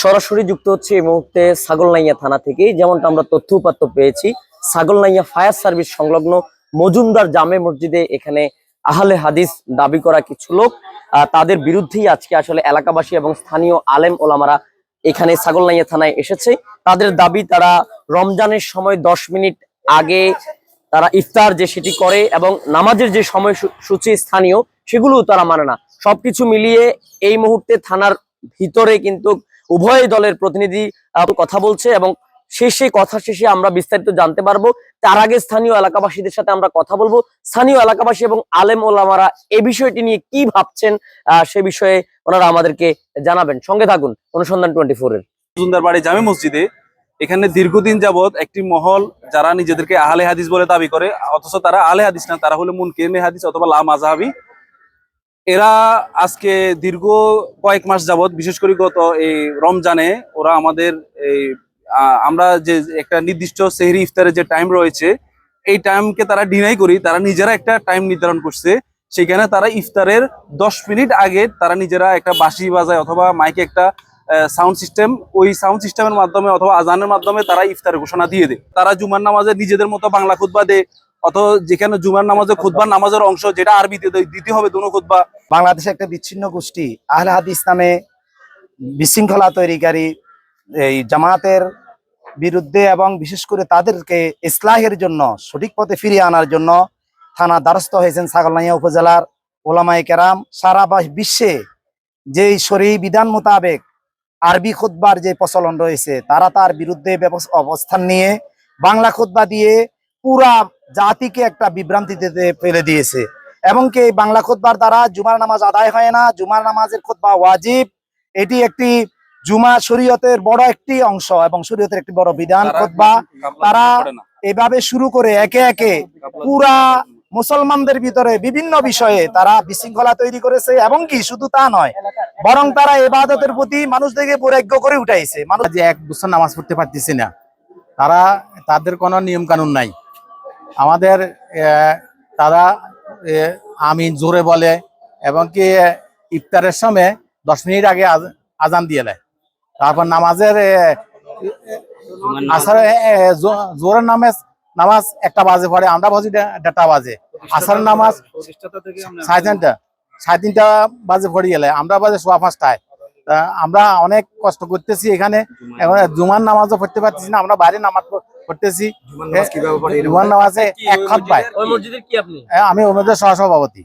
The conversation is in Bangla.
সরাসরি যুক্ত হচ্ছে এই মুহূর্তে ছাগলনাইয়া থানা থেকে যেমনটা আমরা তথ্য উপাত্ত পেয়েছি ছাগলনাইয়া ফায়ার সার্ভিস সংলগ্ন মজুমদার জামে মসজিদে এখানে আহলে হাদিস দাবি করা কিছু লোক তাদের বিরুদ্ধেই আজকে আসলে এলাকাবাসী এবং স্থানীয় আলেম ওলামারা এখানে ছাগলনাইয়া থানায় এসেছে। তাদের দাবি, তারা রমজানের সময় দশ মিনিট আগে তারা ইফতার যে সেটি করে এবং নামাজের যে সময় সূচি স্থানীয়, সেগুলোও তারা মানে না। সবকিছু মিলিয়ে এই মুহূর্তে থানার ভিতরে কিন্তু উভয় দলের প্রতিনিধি কথা বলছে এবং শেষে, কথা শেষে আমরা বিস্তারিত জানতে পারব। তার আগে স্থানীয় এলাকাবাসীদের সাথে আমরা কথা বলব। স্থানীয় এলাকাবাসী এবং আলেম ওলামারা এ বিষয়টি নিয়ে কি ভাবছেন সে বিষয়ে ওনারা আমাদেরকে জানাবেন। সঙ্গে থাকুন অনুসন্ধান টোয়েন্টি ফোর এর। সুন্দরবাড়ি জামে মসজিদে এখানে দীর্ঘদিন যাবত একটি মহল যারা নিজেদেরকে আহলে হাদিস বলে দাবি করে, অথচ তারা আহলে হাদিস না, তারা হলো মুনকেমে হাদিস অথবা লা মাজাহাবি এরা আজকে দীর্ঘ কয়েক মাস যাবত বিশেষ করে গত এই রমজানে, ওরা আমাদের এই আমরা যে একটা নির্দিষ্ট সেহরি ইফতারের যে টাইম রয়েছে, এই টাইমকে তারা ডিনাই করি, তারা নিজেরা একটা টাইম নির্ধারণ করছে। সেখানে তারা ইফতারের দশ মিনিট আগে তারা নিজেরা একটা বাঁশি বাজায় অথবা মাইকে একটা সাউন্ড সিস্টেম ওই সাউন্ড সিস্টেমের মাধ্যমে অথবা আজানের মাধ্যমে তারা ইফতারের ঘোষণা দিয়ে দেয়। তারা জুমার নামাজে নিজেদের মতো বাংলা খুতবা দেয় অথবা যেখানে জুমার নামাজে খুতবার নামাজের অংশ যেটা আরবিতে দেয়, দিতে হবে দুনো খুতবা। বাংলাদেশে একটা বিচ্ছিন্ন গোষ্ঠী আহলে হাদিস নামে বিশৃঙ্খলা তৈরিকারী এই জামাতের বিরুদ্ধে এবং বিশেষ করে তাদেরকে ইসলাহের জন্য সঠিক পথে ফিরিয়ে আনার জন্য থানা দ্বারস্থ হয়েছেন ছাগলনাইয়া উপজেলার ওলামাই কেরাম। সারা বিশ্বে যেই শরী বিধান মোতাবেক আরবি খুতবার যে প্রচলন রয়েছে তারা তার বিরুদ্ধে অবস্থান নিয়ে বাংলা খুতবা দিয়ে পুরা জাতিকে একটা বিভ্রান্তিতে ফেলে দিয়েছে। এবং কি এই বাংলা খুতবার দ্বারা জুমার নামাজ আদায় হয় না? জুমার নামাজের খুতবা ওয়াজিব। এটি একটি জুমা শরীয়তের বড় একটি অংশ এবং শরীয়তের একটি বড় বিধান খুতবা তারা- এভাবে শুরু করে একে একে পুরা মুসলমানদের ভিতরে বিভিন্ন বিষয়ে তারা বিশৃঙ্খলা তৈরি করেছে এবং কি শুধু তা নয় বরং তারা এবাদতের প্রতি মানুষদেরকে বৈরাগ্য করে উঠাইছে। মানুষ যে এক বছর নামাজ পড়তে পারতেছি না। তারা তাদের কোনো নিয়ম কানুন নাই। আমাদের তারা আমিন জোরে বলে এবং কি ইফতারের সময় দশ মিনিট আগে আজ- আজান দিয়ে দেয়। তারপর নামাজের আসার জোরের নামাজ নামাজ একটা বাজে পড়ে আমরা বাজি দেড়টা বাজে। আসার নামাজ সাড়ে তিনটা সাড়ে তিনটা বাজে পড়ে গেলে আমরা বাজে সোয়া পাঁচটায়। আমরা অনেক কষ্ট করতেছি এখানে এখন জুমার নামাজও পড়তে পারতেছি না আমরা বাইরে নামাজ নামাজে এক খাত পায়। ওই মসজিদের আপনি আমি ওনাদের সহসভাপতি।